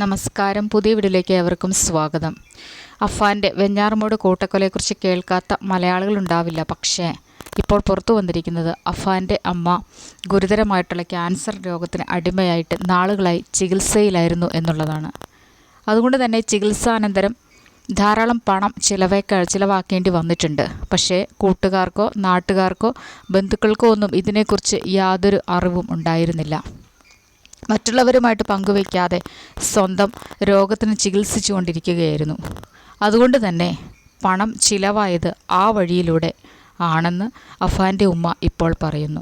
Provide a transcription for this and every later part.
നമസ്കാരം. പുതിയ വീഡിയോയിലേക്ക് ഏവർക്കും സ്വാഗതം. അഫാന്റെ വെഞ്ഞാറമൂട് കൂട്ടക്കൊലയെക്കുറിച്ച് കേൾക്കാത്ത മലയാളികളുണ്ടാവില്ല പക്ഷേ ഇപ്പോൾ പുറത്തു വന്നിരിക്കുന്നത് അഫാന്റെ അമ്മ ഗുരുതരമായിട്ടുള്ള ക്യാൻസർ രോഗത്തിന് അടിമയായിട്ട് നാളുകളായി ചികിത്സയിലായിരുന്നു എന്നുള്ളതാണ്. അതുകൊണ്ട് തന്നെ ചികിത്സാനന്തരം ധാരാളം പണം ചിലവേക്ക ചിലവാക്കേണ്ടി വന്നിട്ടുണ്ട്. പക്ഷേ കൂട്ടുകാർക്കോ നാട്ടുകാർക്കോ ബന്ധുക്കൾക്കോ ഒന്നും ഇതിനെക്കുറിച്ച് യാതൊരു അറിവും ഉണ്ടായിരുന്നില്ല. മറ്റുള്ളവരുമായിട്ട് പങ്കുവയ്ക്കാതെ സ്വന്തം രോഗത്തിന് ചികിത്സിച്ചു കൊണ്ടിരിക്കുകയായിരുന്നു അതുകൊണ്ട് തന്നെ പണം ചിലവായത് ആ വഴിയിലൂടെ ആണെന്ന് അഫാന്റെ ഉമ്മ ഇപ്പോൾ പറയുന്നു.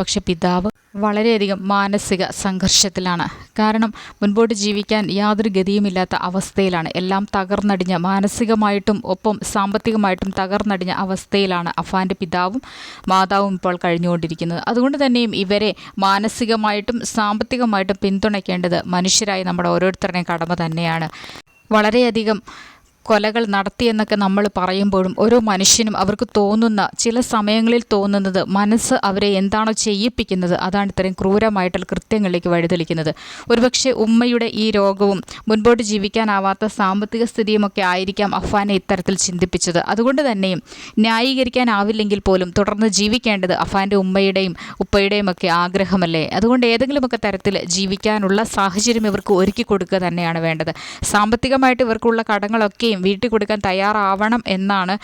പക്ഷെ പിതാവ് വളരെയധികം മാനസിക സംഘർഷത്തിലാണ്. കാരണം മുൻപോട്ട് ജീവിക്കാൻ യാതൊരു ഗതിയുമില്ലാത്ത അവസ്ഥയിലാണ്. എല്ലാം തകർന്നടിഞ്ഞ മാനസികമായിട്ടും ഒപ്പം സാമ്പത്തികമായിട്ടും തകർന്നടിഞ്ഞ അവസ്ഥയിലാണ് അഫാന്റെ പിതാവും മാതാവും ഇപ്പോൾ കഴിഞ്ഞുകൊണ്ടിരിക്കുന്നത്. അതുകൊണ്ട് തന്നെയും ഇവരെ മാനസികമായിട്ടും സാമ്പത്തികമായിട്ടും പിന്തുണയ്ക്കേണ്ടത് മനുഷ്യരായി നമ്മുടെ ഓരോരുത്തരുടെയും കടമ തന്നെയാണ്. വളരെയധികം കൊലകൾ നടത്തിയെന്നൊക്കെ നമ്മൾ പറയുമ്പോഴും ഓരോ മനുഷ്യനും അവർക്ക് തോന്നുന്ന ചില സമയങ്ങളിൽ തോന്നുന്നത് മനസ്സ് അവരെ എന്താണോ ചെയ്യിപ്പിക്കുന്നത് അതാണ് ഇത്രയും ക്രൂരമായിട്ടുള്ള കൃത്യങ്ങളിലേക്ക് വഴിതെളിക്കുന്നത്. ഒരുപക്ഷെ ഉമ്മയുടെ ഈ രോഗവും മുൻപോട്ട് ജീവിക്കാനാവാത്ത സാമ്പത്തിക സ്ഥിതിയുമൊക്കെ ആയിരിക്കാം അഫാനെ ഇത്തരത്തിൽ ചിന്തിപ്പിച്ചത്. അതുകൊണ്ട് തന്നെയും ന്യായീകരിക്കാനാവില്ലെങ്കിൽ പോലും തുടർന്ന് ജീവിക്കേണ്ടത് അഫാന്റെ ഉമ്മയുടെയും ഉപ്പയുടെയും ഒക്കെ ആഗ്രഹമല്ലേ? അതുകൊണ്ട് ഏതെങ്കിലുമൊക്കെ തരത്തിൽ ജീവിക്കാനുള്ള സാഹചര്യം ഇവർക്ക് ഒരുക്കി കൊടുക്കുക തന്നെയാണ് വേണ്ടത്. സാമ്പത്തികമായിട്ട് ഇവർക്കുള്ള കടങ്ങളൊക്കെയും പൈസയും വീട്ടിൽ കൊടുക്കാൻ തയ്യാറാവണം എന്നാണ്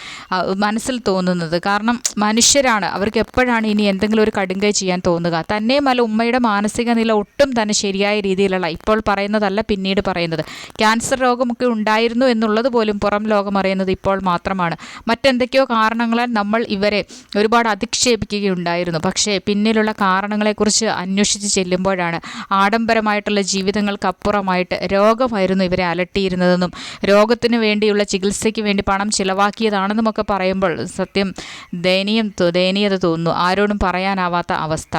മനസ്സിൽ തോന്നുന്നത്. കാരണം മനുഷ്യരാണ്. അവർക്ക് എപ്പോഴാണ് ഇനി എന്തെങ്കിലും ഒരു കടുങ്കൈ ചെയ്യാൻ തോന്നുക? തന്നെയുമല്ല ഉമ്മയുടെ മാനസിക നില ഒട്ടും തന്നെ ശരിയായ രീതിയിലുള്ള ഇപ്പോൾ പറയുന്നതല്ല പിന്നീട് പറയുന്നത്. ക്യാൻസർ രോഗമൊക്കെ ഉണ്ടായിരുന്നു എന്നുള്ളത് പോലും പുറം ലോകം അറിയുന്നത് ഇപ്പോൾ മാത്രമാണ്. മറ്റെന്തൊക്കെയോ കാരണങ്ങളാൽ നമ്മൾ ഇവരെ ഒരുപാട് അധിക്ഷേപിക്കുകയുണ്ടായിരുന്നു. പക്ഷേ പിന്നിലുള്ള കാരണങ്ങളെക്കുറിച്ച് അന്വേഷിച്ച് ചെല്ലുമ്പോഴാണ് ആഡംബരമായിട്ടുള്ള ജീവിതങ്ങൾക്കപ്പുറമായിട്ട് രോഗമായിരുന്നു ഇവരെ അലട്ടിയിരുന്നതെന്നും രോഗത്തിന് വേണ്ടി വേണ്ടിയുള്ള ചികിത്സയ്ക്ക് വേണ്ടി പണം ചിലവാക്കിയതാണെന്നുമൊക്കെ പറയുമ്പോൾ സത്യം ദയനീയം ദയനീയത തോന്നുന്നു. ആരോടും പറയാനാവാത്ത അവസ്ഥ.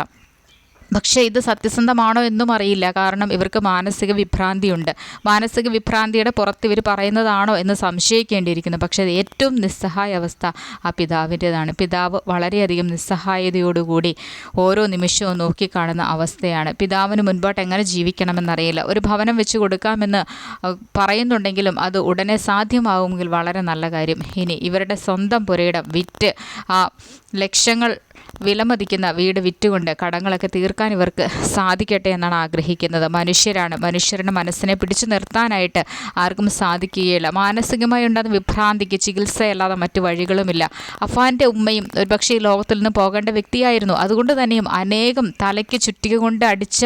പക്ഷേ ഇത് സത്യസന്ധമാണോ എന്നും അറിയില്ല. കാരണം ഇവർക്ക് മാനസിക വിഭ്രാന്തിയുണ്ട്. മാനസിക വിഭ്രാന്തിയുടെ പുറത്ത് ഇവർ പറയുന്നതാണോ എന്ന് സംശയിക്കേണ്ടിയിരിക്കുന്നു. പക്ഷേ ഏറ്റവും നിസ്സഹായ അവസ്ഥ ആ പിതാവിന്റെതാണ്. പിതാവ് വളരെയധികം നിസ്സഹായതയോടുകൂടി ഓരോ നിമിഷവും നോക്കിക്കാണുന്ന അവസ്ഥയാണ്. പിതാവിന് മുൻപോട്ട് എങ്ങനെ ജീവിക്കണമെന്നറിയില്ല. ഒരു ഭവനം വെച്ച് കൊടുക്കാമെന്ന് പറയുന്നുണ്ടെങ്കിലും അത് ഉടനെ സാധ്യമാകുമെങ്കിൽ വളരെ നല്ല കാര്യം. ഇനി ഇവരുടെ സ്വന്തം പുരയിടം വിറ്റ് ആ ലക്ഷങ്ങൾ വിലമതിക്കുന്ന വീട് വിറ്റുകൊണ്ട് കടങ്ങളൊക്കെ തീർക്കാൻ ഇവർക്ക് സാധിക്കട്ടെ എന്നാണ് ആഗ്രഹിക്കുന്നത്. മനുഷ്യരാണ്. മനുഷ്യരുടെ മനസ്സിനെ പിടിച്ചു നിർത്താനായിട്ട് ആർക്കും സാധിക്കുകയില്ല. മാനസികമായി ഉണ്ടാകുന്ന വിഭ്രാന്തിക്ക് ചികിത്സയല്ലാതെ മറ്റു വഴികളുമില്ല. അഫാന്റെ ഉമ്മയും ഒരുപക്ഷെ ഈ ലോകത്തിൽ നിന്ന് പോകേണ്ട വ്യക്തിയായിരുന്നു. അതുകൊണ്ട് തന്നെയും അനേകം തലയ്ക്ക് ചുറ്റിക കൊണ്ട് അടിച്ച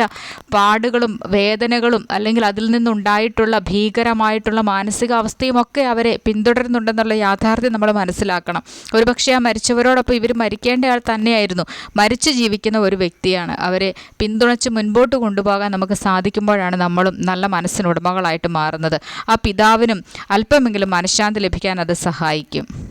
പാടുകളും വേദനകളും അല്ലെങ്കിൽ അതിൽ നിന്നുണ്ടായിട്ടുള്ള ഭീകരമായിട്ടുള്ള മാനസികാവസ്ഥയും ഒക്കെ അവരെ പിന്തുടരുന്നുണ്ടെന്നുള്ള യാഥാർത്ഥ്യം നമ്മൾ മനസ്സിലാക്കണം. ഒരുപക്ഷെ ആ മരിച്ചവരോടൊപ്പം ഇവർ മരിക്കേണ്ട ആൾ തന്നെയായിരുന്നു. മരിച്ചു ജീവിക്കുന്ന ഒരു വ്യക്തിയാണ്. അവരെ പിന്തുണച്ച് മുൻപോട്ട് കൊണ്ടുപോകാൻ നമുക്ക് സാധിക്കുമ്പോഴാണ് നമ്മളും നല്ല മനസ്സിനുടമകളായിട്ട് മാറുന്നത്. ആ പിതാവിനും അല്പമെങ്കിലും മനഃശാന്തി ലഭിക്കാൻ അത് സഹായിക്കും.